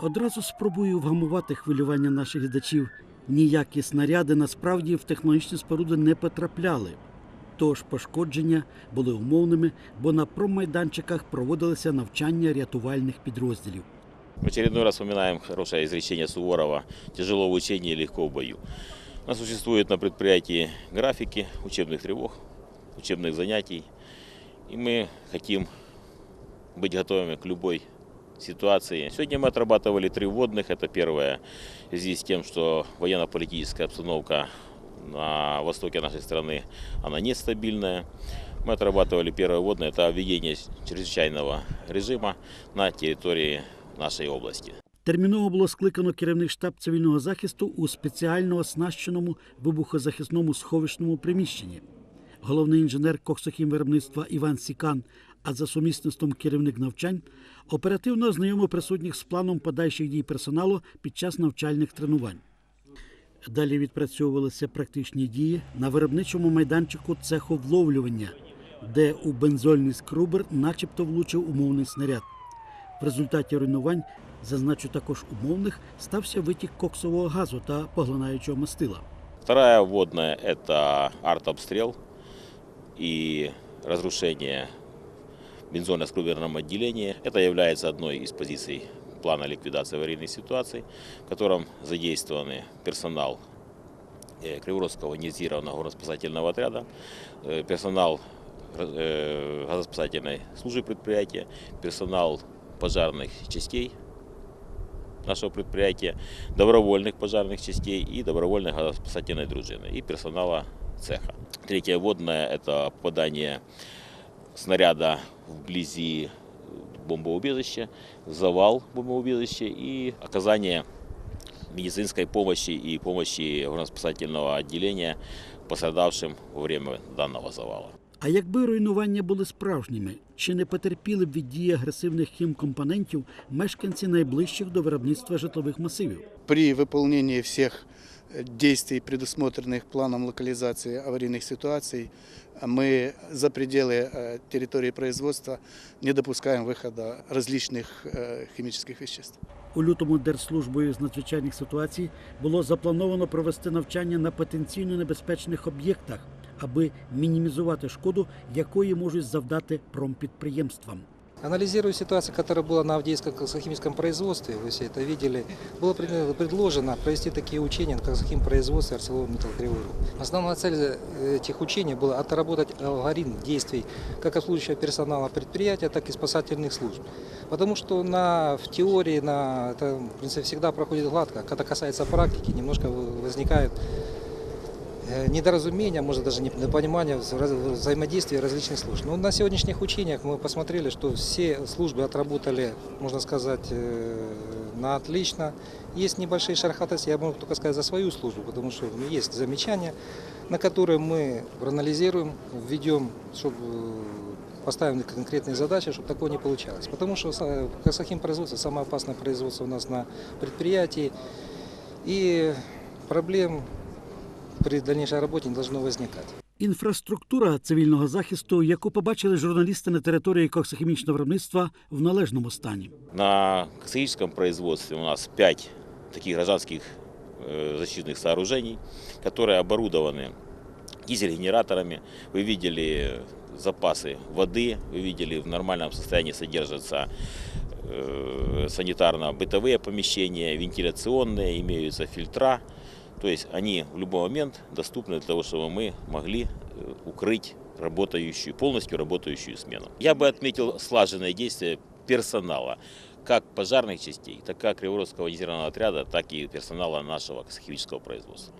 Одразу спробую вгамувати хвилювання наших глядачів. Ніякі снаряди насправді в технологічні споруди не потрапляли. Тож пошкодження були умовними, бо на промайданчиках проводилися навчання рятувальних підрозділів. В очередной раз вспоминаем хорошее изречение Суворова «Тяжело в учении, легко в бою». У нас существуют на предприятии графики учебных тревог, учебных занятий. И мы хотим быть готовыми к любой ситуации. Сегодня мы отрабатывали три вводных. Это первое в связи с тем, что военно-политическая обстановка на востоке нашей страны, она нестабильная. Мы отрабатывали первое вводное, это введение чрезвычайного режима на территории нашей области. Терміново було скликано керівник штаб цивільного захисту у спеціально оснащеному вибухозахисному сховищному приміщенні. Головний інженер коксохім виробництва Іван Сікан, а за сумісництвом керівник навчань, оперативно ознайомив присутніх з планом подальших дій персоналу під час навчальних тренувань. Далі відпрацьовувалися практичні дії на виробничому майданчику цеху вловлювання, де у бензольний скрубер начебто влучив умовний снаряд. В результаті руйнувань, зазначу також умовних, стався витік коксового газу та поглинаючого мастила. Вторая вводная – это артобстрел и разрушение бензольно-скруберном отделении. Это является одной из позиций плана ликвидации аварийных ситуаций, в котором задействованы персонал э, Криворожского инициированного гороспасательного отряда, э, персонал э, газоспасательной службы предприятия, персонал пожарных частей нашего предприятия, добровольных пожарных частей и добровольной газоспасательной дружины и персонала цеха. Третье водное – это попадание снаряда вблизи бомбоубежища, завал бомбоубежища и оказание медицинской помощи и помощи спасательного отделения пострадавшим во время данного завала. А якби руйнування були справжніми, чи не потерпіли б від дії агресивних хімкомпонентів мешканці найближчих до виробництва житлових масивів? при выполнении всех э, действий, предусмотренных планом локализации аварийных ситуаций, мы за пределы э, территории производства не допускаем выхода различных э, химических веществ. У лютому Держслужбою з надзвичайних ситуацій було заплановано провести навчання на потенційно небезпечних об'єктах, аби мінімізувати шкоду, якої можуть завдати промпідприємствам. Анализируя ситуацию, которая была на Авдеевском коксохимическом производстве, вы все это видели, было пред- предложено провести такие учения на коксохим производстве ArcelorMittal Кривой Рог. Основная цель этих учений была отработать алгоритм действий как обслуживающего персонала предприятия, так и спасательных служб. Потому что на, в теории на, это в принципе, всегда проходит гладко, когда касается практики, немножко вы- возникают э, недоразумения, может даже непонимание вза- взаимодействия различных служб. Но на сегодняшних учениях мы посмотрели, что все службы отработали, можно сказать, э, на отлично. Есть небольшие шероховатости, я могу только сказать за свою службу, потому что ну, есть замечания, на которые мы проанализируем, введем, чтобы поставим конкретные задачи, чтобы такого не получалось. Потому что Касахим производство самое опасное производство у нас на предприятии. И проблем при дальнейшей работе не должно возникать. Інфраструктура цивільного захисту, яку побачили журналісти на території коксохімічного виробництва, в належному стані. На косметическом производстве у нас пять таких гражданских э, защитных сооружений, которые оборудованы дизель-генераторами. Вы видели запасы воды, вы видели в нормальном состоянии содержатся э, санитарно-бытовые помещения, вентиляционные, имеются фильтра. То есть они в любой момент доступны для того, чтобы мы могли э, укрыть работающую, полностью работающую смену. Я бы отметил слаженное действие персонала, как пожарных частей, так как Криворожского инженерного отряда, так и персонала нашего химического производства.